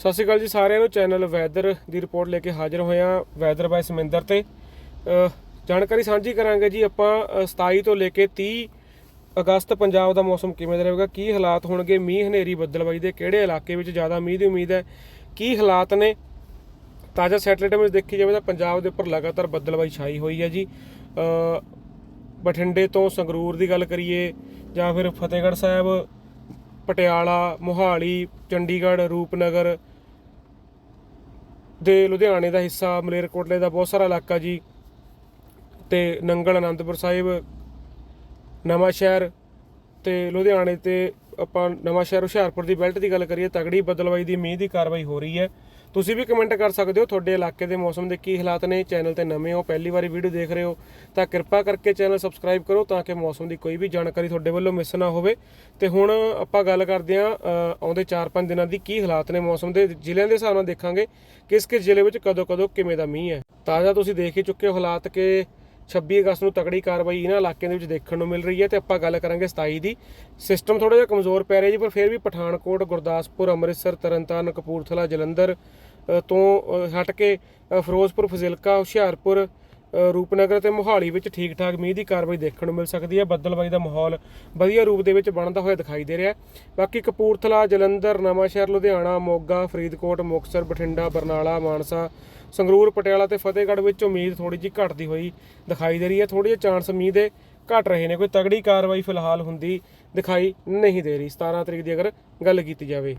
ਸਤਿ ਸ਼੍ਰੀ ਅਕਾਲ ਜੀ ਸਾਰਿਆਂ ਨੂੰ। ਚੈਨਲ ਵੈਦਰ ਦੀ ਰਿਪੋਰਟ ਲੈ ਕੇ ਹਾਜ਼ਰ ਹੋਇਆ ਵੈਦਰ ਬਾਈ ਸਮਿੰਦਰ ਤੇ। ਜਾਣਕਾਰੀ ਸਾਂਝੀ ਕਰਾਂਗੇ ਜੀ ਆਪਾਂ ਅਹ 27 ਤੋਂ ਲੈ ਕੇ 30 ਅਗਸਤ ਪੰਜਾਬ ਦਾ ਮੌਸਮ ਕਿਵੇਂ ਦਾ ਰਹੇਗਾ, ਕੀ ਹਾਲਾਤ ਹੋਣਗੇ, ਮੀਂਹ ਹਨੇਰੀ ਬੱਦਲਬਾਈ ਦੇ ਕਿਹੜੇ ਇਲਾਕੇ ਵਿੱਚ ਜ਼ਿਆਦਾ ਮੀਂਹ ਦੀ ਉਮੀਦ ਹੈ, ਕੀ ਹਾਲਾਤ ਨੇ। ਤਾਜ਼ਾ ਸੈਟਲਾਈਟ ਵਿੱਚ ਦੇਖੀ ਜਾਵੇ ਤਾਂ ਪੰਜਾਬ ਦੇ ਉੱਪਰ ਲਗਾਤਾਰ ਬੱਦਲਬਾਈ ਛਾਈ ਹੋਈ ਹੈ ਜੀ। ਬਠਿੰਡੇ ਤੋਂ ਸੰਗਰੂਰ ਦੀ ਗੱਲ ਕਰੀਏ ਜਾਂ ਫਿਰ ਫਤਿਹਗੜ੍ਹ ਸਾਹਿਬ, ਪਟਿਆਲਾ, ਮੋਹਾਲੀ, ਚੰਡੀਗੜ੍ਹ, ਰੂਪਨਗਰ ਦੇ ਲੁਧਿਆਣੇ ਦਾ ਹਿੱਸਾ, ਮਲੇਰਕੋਟਲੇ ਦਾ ਬਹੁਤ ਸਾਰਾ ਇਲਾਕਾ ਜੀ ਤੇ ਨੰਗਲ ਅਨੰਦਪੁਰ ਸਾਹਿਬ ਨਵਾਂ ਸ਼ਹਿਰ ਤੇ ਲੁਧਿਆਣੇ ਤੇ ਆਪਾਂ ਨਵਾਂ ਸ਼ਹਿਰ ਹੁਸ਼ਿਆਰਪੁਰ ਦੀ ਬੈਲਟ ਦੀ ਗੱਲ ਕਰੀਏ, ਤਗੜੀ ਬਦਲਵਾਈ ਦੀ, ਮੀਂਹ ਦੀ ਕਾਰਵਾਈ ਹੋ ਰਹੀ ਹੈ। ਤੁਸੀਂ ਵੀ ਕਮੈਂਟ ਕਰ ਸਕਦੇ ਹੋ, ਤੁਹਾਡੇ ਇਲਾਕੇ ਦੇ ਮੌਸਮ ਦੇ ਕੀ ਹਾਲਾਤ ਨੇ, ਚੈਨਲ ਤੇ ਨਵੇਂ ਹੋ, ਪਹਿਲੀ ਵਾਰੀ ਵੀਡੀਓ ਦੇਖ ਰਹੇ ਹੋ, ਤਾਂ ਕਿਰਪਾ ਕਰਕੇ ਚੈਨਲ ਸਬਸਕ੍ਰਾਈਬ ਕਰੋ ਤਾਂ ਕਿ ਮੌਸਮ ਦੀ ਕੋਈ ਵੀ ਜਾਣਕਾਰੀ ਤੁਹਾਡੇ ਵੱਲੋਂ ਮਿਸ ਨਾ ਹੋਵੇ। ਤੇ ਹੁਣ ਆਪਾਂ ਗੱਲ ਕਰਦੇ ਹਾਂ ਆਉਂਦੇ 4-5 ਦਿਨਾਂ ਦੀ ਕੀ ਹਾਲਾਤ ਨੇ ਮੌਸਮ ਦੇ, ਜ਼ਿਲ੍ਹਿਆਂ ਦੇ ਹਿਸਾਬ ਨਾਲ ਦੇਖਾਂਗੇ ਕਿਸ ਕਿਸ ਜ਼ਿਲ੍ਹੇ ਵਿੱਚ ਕਦੋਂ ਕਦੋਂ ਕਿਵੇਂ ਦਾ ਮੀਂਹ ਹੈ। ਤਾਜ਼ਾ ਤੁਸੀਂ ਦੇਖ ਹੀ ਚੁੱਕੇ ਹੋ ਹਾਲਾਤ ਕਿ 26 ਅਗਸਤ ਨੂੰ ਤਕੜੀ ਕਾਰਵਾਈ ਇਹਨਾਂ ਇਲਾਕਿਆਂ ਦੇ ਵਿੱਚ ਦੇਖਣ ਨੂੰ ਮਿਲ ਰਹੀ ਹੈ ਤੇ ਆਪਾਂ ਗੱਲ ਕਰਾਂਗੇ 27 ਦੀ। ਸਿਸਟਮ ਥੋੜਾ ਜਿਹਾ ਕਮਜ਼ੋਰ ਪੈ ਰਿਹਾ ਜੀ, ਪਰ ਫਿਰ ਵੀ ਪਠਾਨਕੋਟ, ਗੁਰਦਾਸਪੁਰ, ਅੰਮ੍ਰਿਤਸਰ, ਤਰਨਤਾਰਨ, ਕਪੂਰਥਲਾ, ਜਲੰਧਰ ਤੋਂ ਹਟ ਕੇ ਫਿਰੋਜ਼ਪੁਰ, ਫਜ਼ਿਲਕਾ, ਹੁਸ਼ਿਆਰਪੁਰ ਰੂਪਨਗਰ ਤੇ ਮੋਹਾਲੀ ਵਿੱਚ ਠੀਕ ਠਾਕ ਮੀਂਹ ਦੀ ਕਾਰਵਾਈ ਦੇਖਣ ਨੂੰ ਮਿਲ ਸਕਦੀ ਹੈ। ਬੱਦਲਬਾਈ ਦਾ ਮਾਹੌਲ ਵਧੀਆ ਰੂਪ ਦੇ ਵਿੱਚ ਬਣਦਾ ਹੋਇਆ ਦਿਖਾਈ ਦੇ ਰਿਹਾ ਬਾਕੀ ਕਪੂਰਥਲਾ, ਜਲੰਧਰ, ਨਵਾਂਸ਼ਹਿਰ, ਲੁਧਿਆਣਾ, ਮੋਗਾ, ਫਰੀਦਕੋਟ, ਮੁਕਤਸਰ, ਬਠਿੰਡਾ, ਬਰਨਾਲਾ, ਮਾਨਸਾ, ਸੰਗਰੂਰ, ਪਟਿਆਲਾ ਤੇ ਫਤਿਹਗੜ੍ਹ ਵਿੱਚ ਉਮੀਦ ਥੋੜੀ ਜਿਹੀ ਘਟਦੀ ਹੋਈ ਦਿਖਾਈ ਦੇ ਰਹੀ ਹੈ। ਥੋੜੇ ਜਿਹੇ ਚਾਂਸ ਮੀਂਹ ਦੇ ਘਟ ਰਹੇ ਨੇ। ਕੋਈ ਤਗੜੀ ਕਾਰਵਾਈ ਫਿਲਹਾਲ ਹੁੰਦੀ ਦਿਖਾਈ ਨਹੀਂ ਦੇ ਰਹੀ। 17 ਤਰੀਕ ਦੀ ਅਗਰ ਗੱਲ ਕੀਤੀ ਜਾਵੇ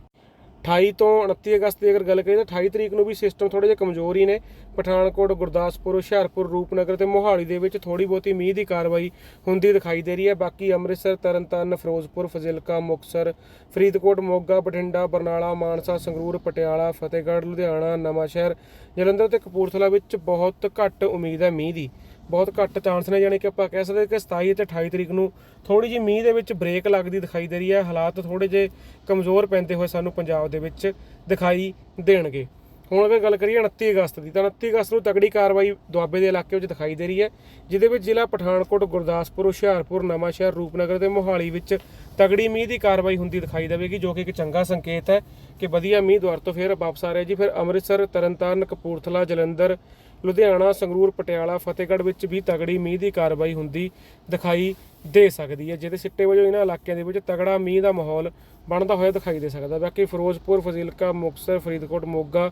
28 ਤੋਂ 29 ਅਗਸਤ ਦੀ ਅਗਰ ਗੱਲ ਕਰੀਏ ਤਾਂ 28 ਤਰੀਕ ਨੂੰ ਵੀ ਸਿਸਟਮ ਥੋੜੇ ਜਿਹਾ ਕਮਜ਼ੋਰ ਹੀ ਨੇ। ਪਠਾਨਕੋਟ, ਗੁਰਦਾਸਪੁਰ, ਹੁਸ਼ਿਆਰਪੁਰ, ਰੂਪਨਗਰ ਤੇ ਮੋਹਾਲੀ ਦੇ ਵਿੱਚ ਥੋੜੀ ਬਹੁਤੀ ਮੀਂਹ ਦੀ ਕਾਰਵਾਈ ਹੁੰਦੀ ਦਿਖਾਈ ਦੇ ਰਹੀ ਹੈ। ਬਾਕੀ ਅੰਮ੍ਰਿਤਸਰ, ਤਰਨਤਾਰਨ, ਫਿਰੋਜ਼ਪੁਰ, ਫਜ਼ਿਲਕਾ, ਮੁਕਤਸਰ, ਫਰੀਦਕੋਟ, ਮੋਗਾ, ਬਠਿੰਡਾ, ਬਰਨਾਲਾ, ਮਾਨਸਾ, ਸੰਗਰੂਰ, ਪਟਿਆਲਾ, ਫਤਿਹਗੜ੍ਹ, ਲੁਧਿਆਣਾ, ਨਵਾਂਸ਼ਹਿਰ, ਜਲੰਧਰ ਤੇ ਕਪੂਰਥਲਾ ਵਿੱਚ ਬਹੁਤ ਘੱਟ ਉਮੀਦ ਹੈ ਮੀਂਹ ਦੀ। ਬਹੁਤ ਘੱਟ ਚਾਂਸ ਨੇ, ਯਾਨੀ ਕਿ ਆਪਾਂ ਕਹਿ ਸਕਦੇ ਕਿ 27 ਤੇ 28 ਤਰੀਕ ਨੂੰ ਥੋੜੀ ਜਿਹੀ ਮੀਂਹ ਦੇ ਵਿੱਚ ਬ੍ਰੇਕ ਲੱਗਦੀ ਦਿਖਾਈ ਦੇ ਰਹੀ ਹੈ। ਹਾਲਾਤ ਥੋੜੇ ਜਿਹੇ ਕਮਜ਼ੋਰ ਪੈਂਦੇ ਹੋਏ ਸਾਨੂੰ ਪੰਜਾਬ ਦੇ ਵਿੱਚ ਦਿਖਾਈ ਦੇਣਗੇ। ਹੁਣ ਅਗਰ ਗੱਲ ਕਰੀਏ 29 ਅਗਸਤ ਦੀ, ਤਾਂ 29 ਅਗਸਤ ਨੂੰ ਤਗੜੀ ਕਾਰਵਾਈ ਦੁਆਬੇ ਦੇ ਇਲਾਕੇ ਵਿੱਚ ਦਿਖਾਈ ਦੇ ਰਹੀ ਹੈ, ਜਿਹਦੇ ਵਿੱਚ ਜ਼ਿਲ੍ਹਾ ਪਠਾਨਕੋਟ, ਗੁਰਦਾਸਪੁਰ, ਹੁਸ਼ਿਆਰਪੁਰ, ਨਵਾਂਸ਼ਹਿਰ, ਰੂਪਨਗਰ ਤੇ ਮੋਹਾਲੀ ਵਿੱਚ ਤਗੜੀ ਮੀਂਹ ਦੀ ਕਾਰਵਾਈ ਹੁੰਦੀ ਦਿਖਾਈ ਦੇਵੇਗੀ, ਜੋ ਕਿ ਇੱਕ ਚੰਗਾ ਸੰਕੇਤ ਹੈ ਕਿ ਵਧੀਆ ਮੀਂਹ ਦੁਆਰ ਤੋਂ ਫਿਰ ਵਾਪਸ ਆ ਰਿਹਾ ਜੀ। ਫਿਰ ਅੰਮ੍ਰਿਤਸਰ, ਤਰਨਤਾਰਨ, ਕਪੂਰਥਲਾ, ਜਲੰਧਰ ਲੁਧਿਆਣਾ, ਸੰਗਰੂਰ, ਪਟਿਆਲਾ, ਫਤਿਹਗੜ੍ਹ ਵਿੱਚ ਵੀ ਤਗੜੀ ਮੀਂਹ ਦੀ ਕਾਰਵਾਈ ਹੁੰਦੀ ਦਿਖਾਈ ਦੇ ਸਕਦੀ ਹੈ, ਜਿਹਦੇ ਸਿੱਟੇ ਵਜੋਂ ਇਹਨਾਂ ਇਲਾਕਿਆਂ ਦੇ ਵਿੱਚ ਤਗੜਾ ਮੀਂਹ ਦਾ ਮਾਹੌਲ ਬਣਦਾ ਹੋਇਆ ਦਿਖਾਈ ਦੇ ਸਕਦਾ। ਬਾਕੀ ਫਿਰੋਜ਼ਪੁਰ, ਫਜ਼ਿਲਕਾ, ਮੁਕਤਸਰ, ਫਰੀਦਕੋਟ, ਮੋਗਾ,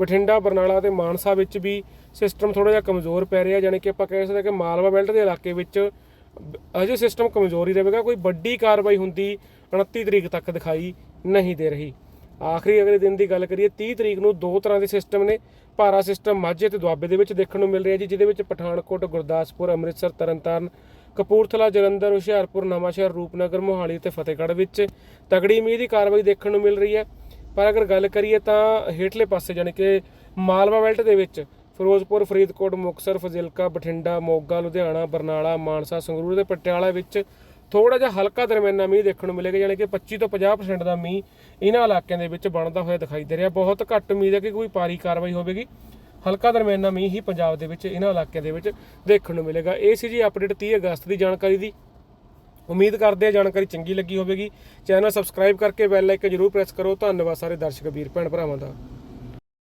ਬਠਿੰਡਾ, ਬਰਨਾਲਾ ਤੇ ਮਾਨਸਾ ਵਿੱਚ ਵੀ ਸਿਸਟਮ ਥੋੜਾ ਜਿਹਾ ਕਮਜ਼ੋਰ ਪੈ ਰਿਹਾ, ਯਾਨੀ ਕਿ ਆਪਾਂ ਕਹਿ ਸਕਦੇ ਹਾਂ ਕਿ ਮਾਲਵਾ ਬੈਲਟ ਦੇ ਇਲਾਕੇ ਵਿੱਚ ਅਜੇ ਸਿਸਟਮ ਕਮਜ਼ੋਰ ਹੀ ਰਹੇਗਾ, ਕੋਈ ਵੱਡੀ ਕਾਰਵਾਈ ਹੁੰਦੀ 29 ਤਰੀਕ ਤੱਕ ਦਿਖਾਈ ਨਹੀਂ ਦੇ ਰਹੀ। ਆਖਰੀ ਅਗਲੇ ਦਿਨ ਦੀ ਗੱਲ ਕਰੀਏ 30 ਤਰੀਕ ਨੂੰ ਦੋ ਤਰ੍ਹਾਂ ਦੇ ਸਿਸਟਮ ਨੇ ਭਾਰਾ ਸਿਸਟਮ ਮਾਝੇ ਤੇ ਦੁਆਬੇ ਦੇ ਵਿੱਚ ਦੇਖਣ ਨੂੰ ਮਿਲ ਰਿਹਾ ਜੀ, ਜਿਹਦੇ ਵਿੱਚ ਪਠਾਨਕੋਟ, ਗੁਰਦਾਸਪੁਰ, ਅੰਮ੍ਰਿਤਸਰ, ਤਰਨਤਾਰਨ, ਕਪੂਰਥਲਾ, ਜਲੰਧਰ, ਹੁਸ਼ਿਆਰਪੁਰ, ਨਵਾਂਸ਼ਹਿਰ, ਰੂਪਨਗਰ, ਮੋਹਾਲੀ ਤੇ ਫਤਿਹਗੜ੍ਹ ਵਿੱਚ ਤਗੜੀ ਮੀਂਹ ਦੀ ਕਾਰਵਾਈ ਦੇਖਣ ਨੂੰ ਮਿਲ ਰਹੀ ਹੈ। ਪਰ ਅਗਰ ਗੱਲ ਕਰੀਏ ਤਾਂ ਹੇਠਲੇ ਪਾਸੇ ਜਾਣੀ ਕਿ ਮਾਲਵਾ ਬੈਲਟ ਦੇ ਵਿੱਚ ਫਿਰੋਜ਼ਪੁਰ, ਫਰੀਦਕੋਟ, ਮੁਕਤਸਰ, ਫਜ਼ਿਲਕਾ, ਬਠਿੰਡਾ, ਮੋਗਾ, ਲੁਧਿਆਣਾ, ਬਰਨਾਲਾ, ਮਾਨਸਾ, ਸੰਗਰੂਰ ਤੇ ਪਟਿਆਲਾ ਵਿੱਚ ਥੋੜਾ ਜਿਹਾ ਹਲਕਾ ਦਰਮਿਆਨਾ ਮੀਂਹ ਦੇਖਣ ਨੂੰ ਮਿਲੇਗਾ, ਯਾਨੀ ਕਿ 25 ਤੋਂ 50% ਦਾ ਮੀਂਹ ਇਹਨਾਂ ਇਲਾਕਿਆਂ ਦੇ ਵਿੱਚ ਬਣਦਾ ਹੋਇਆ ਦਿਖਾਈ ਦੇ ਰਿਹਾ। ਬਹੁਤ ਘੱਟ ਉਮੀਦ ਹੈ ਕਿ ਕੋਈ ਭਾਰੀ ਕਾਰਵਾਈ ਹੋਵੇਗੀ। ਹਲਕਾ ਦਰਮਿਆਨਾ ਮੀਂਹ ਹੀ ਪੰਜਾਬ ਦੇ ਵਿੱਚ ਇਹਨਾਂ ਇਲਾਕਿਆਂ ਦੇ ਵਿੱਚ ਦੇਖਣ ਨੂੰ ਮਿਲੇਗਾ। ਇਹ ਸੀ ਜੀ ਅਪਡੇਟ 30 ਅਗਸਤ ਦੀ ਜਾਣਕਾਰੀ ਦੀ। ਉਮੀਦ ਕਰਦੇ ਹਾਂ ਜਾਣਕਾਰੀ ਚੰਗੀ ਲੱਗੀ ਹੋਵੇਗੀ। ਚੈਨਲ ਸਬਸਕ੍ਰਾਈਬ ਕਰਕੇ ਬੈਲ ਆਈਕਨ ਜਰੂਰ ਪ੍ਰੈਸ ਕਰੋ। ਧੰਨਵਾਦ ਸਾਰੇ ਦਰਸ਼ਕ, ਵੀਰ, ਭੈਣ ਭਰਾਵਾਂ ਦਾ।